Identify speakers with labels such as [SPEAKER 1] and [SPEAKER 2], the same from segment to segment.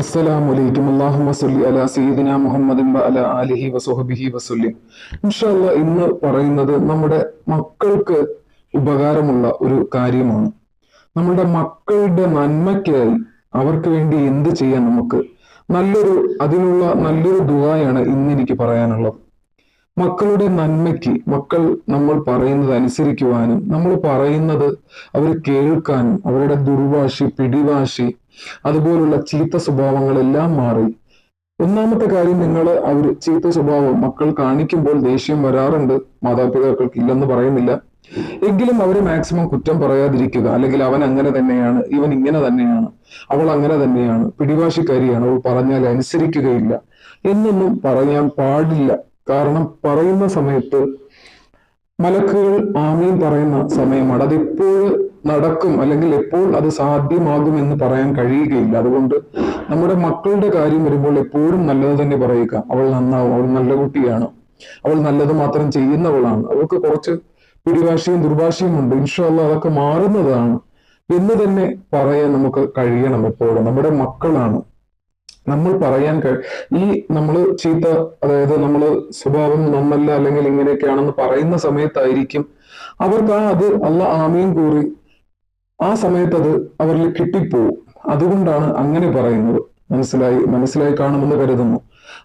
[SPEAKER 1] അസ്സലാമലൈക്കും അള്ളാഹു വസല്ലി അല സീദിന മുഹമ്മദിൻ വ അല അലിഹി വസുഹബിഹി വസുല്ലി. ഇൻഷല്ല ഇന്ന് പറയുന്നത് നമ്മുടെ മക്കൾക്ക് ഉപകാരമുള്ള ഒരു കാര്യമാണ്. നമ്മുടെ മക്കളുടെ നന്മയ്ക്കായി അവർക്ക് വേണ്ടി എന്ത് ചെയ്യാൻ നമുക്ക് നല്ലൊരു അതിനുള്ള നല്ലൊരു ദുവായാണ് ഇന്ന് എനിക്ക് പറയാനുള്ളത്. മക്കളുടെ നന്മയ്ക്ക് മക്കൾ നമ്മൾ പറയുന്നത് അനുസരിക്കുവാനും നമ്മൾ പറയുന്നത് അവർ കേൾക്കാനും അവരുടെ ദുർവാശി പിടിവാശി അതുപോലുള്ള ചീത്ത സ്വഭാവങ്ങളെല്ലാം മാറി. ഒന്നാമത്തെ കാര്യം നിങ്ങൾ അവർ ചീത്ത സ്വഭാവം മക്കൾ കാണിക്കുമ്പോൾ ദേഷ്യം വരാറുണ്ട് മാതാപിതാക്കൾക്ക് ഇല്ലെന്ന് പറയുന്നില്ല. എങ്കിലും അവർ മാക്സിമം കുറ്റം പറയാതിരിക്കുക. അല്ലെങ്കിൽ അവൻ അങ്ങനെ തന്നെയാണ് ഇവൻ ഇങ്ങനെ തന്നെയാണ് അവൾ അങ്ങനെ തന്നെയാണ് പിടിവാശിക്കാരിയാണ് അവൾ പറഞ്ഞാൽ അനുസരിക്കുകയില്ല. എന്നൊന്നും പറയാൻ പാടില്ല. കാരണം പറയുന്ന സമയത്ത് മലക്കുകൾ ആമീൻ പറയുന്ന സമയമാണ്. അതെപ്പോൾ നടക്കും അല്ലെങ്കിൽ എപ്പോൾ അത് സാധ്യമാകും എന്ന് പറയാൻ കഴിയുകയില്ല. അതുകൊണ്ട് നമ്മുടെ മക്കളുടെ കാര്യം വരുമ്പോൾ എപ്പോഴും നല്ലത് തന്നെ പറയുക. അവൾ നന്നാവും അവൾ നല്ല കുട്ടിയാണ്. അവൾ നല്ലത് മാത്രം ചെയ്യുന്നവളാണ്. അവൾക്ക് കുറച്ച് പിടിവാശിയും ദുർഭാഷയും ഉണ്ട്. ഇൻഷാല്ല അതൊക്കെ മാറുന്നതാണ്. എന്ന് തന്നെ പറയാൻ നമുക്ക് കഴിയണം എപ്പോഴും. നമ്മുടെ മക്കളാണ്. നമ്മൾ പറയാൻ കഴിയും ഈ നമ്മൾ ചീത്ത അതായത് നമ്മൾ സ്വഭാവം നമ്മല്ല അല്ലെങ്കിൽ ഇങ്ങനെയൊക്കെയാണെന്ന് പറയുന്ന സമയത്തായിരിക്കും അവർക്ക് ആ അത് അല്ല ആമയും കൂറി ആ സമയത്ത് അത് അവരിൽ കിട്ടിപ്പോവും. അതുകൊണ്ടാണ് അങ്ങനെ പറയുന്നത്. മനസ്സിലായി മനസ്സിലായി കാണുമെന്ന് കരുതുന്നു.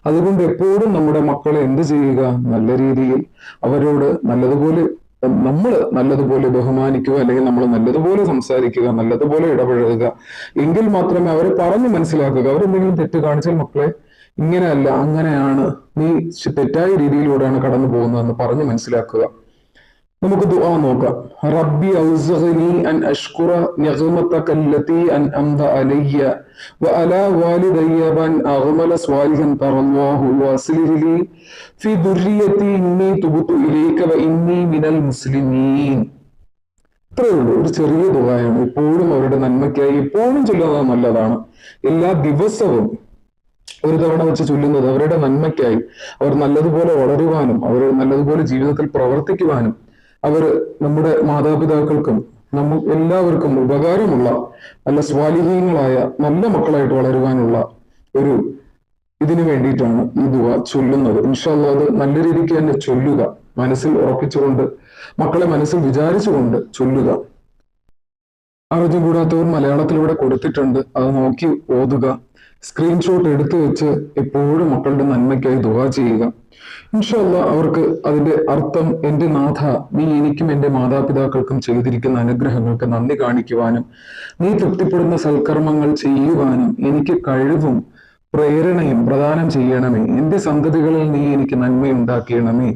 [SPEAKER 1] അതുകൊണ്ട് എപ്പോഴും നമ്മുടെ മക്കളെ എന്ത് ചെയ്യുക? നല്ല രീതിയിൽ അവരോട് നല്ലതുപോലെ നമ്മൾ നല്ലതുപോലെ ബഹുമാനിക്കുക അല്ലെങ്കിൽ നമ്മൾ നല്ലതുപോലെ സംസാരിക്കുക നല്ലതുപോലെ ഇടപഴകുക. എങ്കിൽ മാത്രമേ അവരെ പറഞ്ഞു മനസ്സിലാക്കുക. അവരെന്തെങ്കിലും തെറ്റ് കാണിച്ചാൽ മക്കളെ ഇങ്ങനെയല്ല അങ്ങനെയാണ്. നീ തെറ്റായ രീതിയിലൂടെയാണ് കടന്നു പോകുന്നതെന്ന് പറഞ്ഞു മനസ്സിലാക്കുക. നമുക്ക് ദുആ നോക്കാം. റബ്ബി ഔസഖനി അൻ അഷ്കുറ നിഅമതക അൻ അംദ അലയ്യ വഅലാ വാലിദയ്യ വൻ അഗ്മല സ്വാലിഹൻ തറല്ലാഹു വസ്ലിഹ് ഫി ദുർരിയതി ഇന്നി തുബ്തു ഇലൈക വ ഇന്നി മിനൽ മുസ്ലിമീൻ. ഇത്രയേ ഉള്ളൂ. ഒരു ചെറിയ ദുആയാണ്. എപ്പോഴും അവരുടെ നന്മയ്ക്കായി എപ്പോഴും ചൊല്ലുന്നത് നല്ലതാണ്. എല്ലാ ദിവസവും ഒരു തവണ വെച്ച് ചൊല്ലുന്നത് അവരുടെ നന്മയ്ക്കായി. അവർ നല്ലതുപോലെ വളരുവാനും അവർ നല്ലതുപോലെ ജീവിതത്തിൽ പ്രവർത്തിക്കുവാനും അവർ നമ്മുടെ മാതാപിതാക്കൾക്കും നമ്മൾ എല്ലാവർക്കും ഉപകാരമുള്ള നല്ല സ്വാലിഹീനങ്ങളായ നല്ല മക്കളായിട്ട് വളരുവാനുള്ള ഒരു ഇതിനു വേണ്ടിയിട്ടാണ് ഈ ദുവ ചൊല്ലുന്നത്. ഇൻഷാല്ല അത് നല്ല രീതിക്ക് തന്നെ ചൊല്ലുക. മനസ്സിൽ ഉറപ്പിച്ചുകൊണ്ട് മക്കളെ മനസ്സിൽ വിചാരിച്ചുകൊണ്ട് ചൊല്ലുക. അറിഞ്ഞുകൂടാത്തവർ മലയാളത്തിലൂടെ കൊടുത്തിട്ടുണ്ട്. അത് നോക്കി ഓതുക. സ്ക്രീൻഷോട്ട് എടുത്തു വെച്ച് എപ്പോഴും മക്കളുടെ നന്മയ്ക്കായി ദുവാ ചെയ്യുക. ഇൻഷല്ല അവർക്ക് അതിന്റെ അർത്ഥം എന്റെ നാഥ നീ എനിക്കും എന്റെ മാതാപിതാക്കൾക്കും ചെയ്തിരിക്കുന്ന അനുഗ്രഹങ്ങൾക്ക് നന്ദി കാണിക്കുവാനും നീ തൃപ്തിപ്പെടുന്ന സൽക്കർമ്മങ്ങൾ ചെയ്യുവാനും എനിക്ക് കഴിവും പ്രേരണയും പ്രദാനം ചെയ്യണമേ. എന്റെ സന്തതികളിൽ നീ എനിക്ക് നന്മ ഉണ്ടാക്കിയണമേ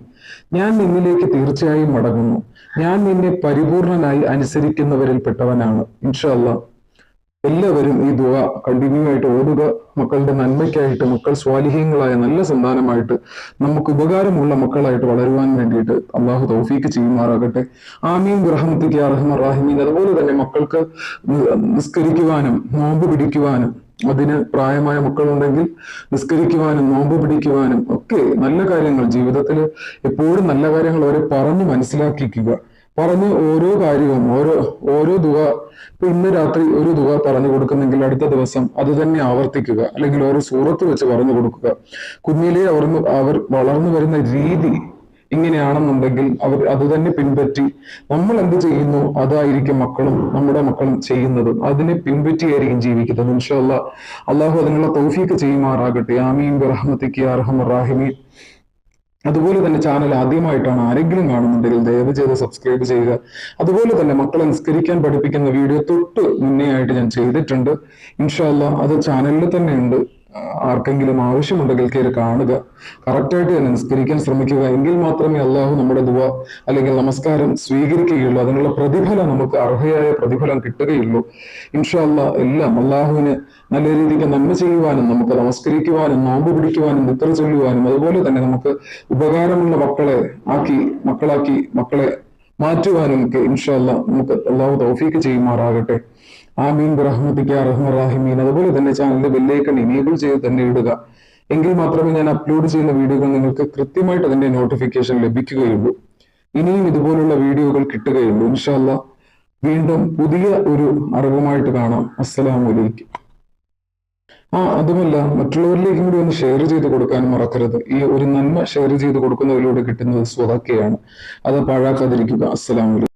[SPEAKER 1] ഞാൻ നിന്നിലേക്ക് തീർച്ചയായും മടങ്ങുന്നു. ഞാൻ നിന്നെ പരിപൂർണനായി അനുസരിക്കുന്നവരിൽ പെട്ടവനാണ് ഇൻഷല്ല എല്ലാവരും ഈ ദുവ കണ്ടിന്യൂ ആയിട്ട് ഓടുക മക്കളുടെ നന്മയ്ക്കായിട്ട് മക്കൾ സ്വാലിഹ്യങ്ങളായ നല്ല സന്താനമായിട്ട് നമുക്ക് ഉപകാരമുള്ള മക്കളായിട്ട് വളരുവാൻ വേണ്ടിയിട്ട് അള്ളാഹു തൗഫീക്ക് ചെയ്യുമാറാകട്ടെ. ആമീൻ. ഗ്രഹമത്തിക്ക് അർഹമ റാഹിമീൻ അതുപോലെ തന്നെ മക്കൾക്ക് നിസ്കരിക്കുവാനും നോമ്പ് പിടിക്കുവാനും അതിന് പ്രായമായ മക്കളുണ്ടെങ്കിൽ നിസ്കരിക്കുവാനും നോമ്പ് പിടിക്കുവാനും ഒക്കെ നല്ല കാര്യങ്ങൾ ജീവിതത്തിൽ എപ്പോഴും നല്ല കാര്യങ്ങൾ അവരെ പറഞ്ഞു മനസ്സിലാക്കിക്കുക. പറഞ്ഞ് ഓരോ കാര്യവും ഓരോ ഓരോ തുക ഇപ്പൊ ഇന്ന് രാത്രി ഒരു തുക പറഞ്ഞു കൊടുക്കുന്നെങ്കിൽ അടുത്ത ദിവസം അത് തന്നെ ആവർത്തിക്കുക. അല്ലെങ്കിൽ ഓരോ സൂറത്ത് വെച്ച് പറഞ്ഞു കൊടുക്കുക. കുഞ്ഞിലെ അവർ അവർ വളർന്നു വരുന്ന രീതി ഇങ്ങനെയാണെന്നുണ്ടെങ്കിൽ അവർ അത് തന്നെ പിൻപറ്റി നമ്മൾ എന്ത് ചെയ്യുന്നു? അതായിരിക്കും മക്കളും നമ്മുടെ മക്കളും ചെയ്യുന്നതും. അതിനെ പിൻപറ്റിയായിരിക്കും ജീവിക്കുന്നത്. ഇൻഷല്ല അള്ളാഹു അതിനുള്ള തൗഫീക്ക് ചെയ്യുമാറാകട്ടെ. ആമീൻ. ബിറഹ്മത്തിക്ക് അർഹം റാഹിമീൻ. അതുപോലെ തന്നെ ചാനൽ ആദ്യമായിട്ടാണ് ആരെങ്കിലും കാണുന്നുണ്ടെങ്കിൽ ദയവ് ചെയ്ത് സബ്സ്ക്രൈബ് ചെയ്യുക. അതുപോലെ തന്നെ മക്കളെ നിസ്കരിക്കാൻ പഠിപ്പിക്കുന്ന വീഡിയോ തൊട്ട് മുന്നേ ആയിട്ട് ഞാൻ ചെയ്തിട്ടുണ്ട്. ഇൻഷാല്ല അത് ചാനലിൽ തന്നെ ഉണ്ട്. ആർക്കെങ്കിലും ആവശ്യമുണ്ടെങ്കിൽ കയറി കാണുക. കറക്റ്റായിട്ട് തന്നെ നിസ്കരിക്കാൻ ശ്രമിക്കുക. എങ്കിൽ മാത്രമേ അള്ളാഹു നമ്മുടെ ദുവ അല്ലെങ്കിൽ നമസ്കാരം സ്വീകരിക്കുകയുള്ളൂ. അതിനുള്ള പ്രതിഫലം നമുക്ക് അർഹയായ പ്രതിഫലം കിട്ടുകയുള്ളൂ. ഇൻഷാല്ല എല്ലാം അള്ളാഹുവിന് നല്ല രീതിക്ക് നന്മ ചെയ്യുവാനും നമുക്ക് നമസ്കരിക്കുവാനും നോമ്പ് പിടിക്കുവാനും നിത്ര ചൊല്ലുവാനും അതുപോലെ തന്നെ നമുക്ക് ഉപകാരമുള്ള മക്കളെ ആക്കി മക്കളാക്കി മക്കളെ മാറ്റുവാനും ഒക്കെ ഇൻഷാല്ല നമുക്ക് അള്ളാഹു തൗഫീക്ക് ചെയ്യുമാറാകട്ടെ. ആമീൻ റഹ്മത്തിക്ക് റഹ്മറാഹിമീൻ അതുപോലെ തന്നെ ചാനലിന്റെ ബെല്ലൈക്കൺ ഇനേബിൾ ചെയ്ത് തന്നെ ഇടുക. എങ്കിൽ മാത്രമേ ഞാൻ അപ്ലോഡ് ചെയ്യുന്ന വീഡിയോകൾ നിങ്ങൾക്ക് കൃത്യമായിട്ട് അതിന്റെ നോട്ടിഫിക്കേഷൻ ലഭിക്കുകയുള്ളൂ. ഇനിയും ഇതുപോലുള്ള വീഡിയോകൾ കിട്ടുകയുള്ളൂ. ഇൻഷാല്ല വീണ്ടും പുതിയ ഒരു അറിവുമായിട്ട് കാണാം. അസ്സലാമലൈക്കും ആ അതുമല്ല മറ്റുള്ളവരിലേക്കും കൂടി ഒന്ന് ഷെയർ ചെയ്ത് കൊടുക്കാൻ മറക്കരുത്. ഈ ഒരു നന്മ ഷെയർ ചെയ്ത് കൊടുക്കുന്നതിലൂടെ കിട്ടുന്നത് സ്വതക്കെയാണ്. അത് പാഴാക്കാതിരിക്കുക. അസ്സലാമു അലൈക്കും.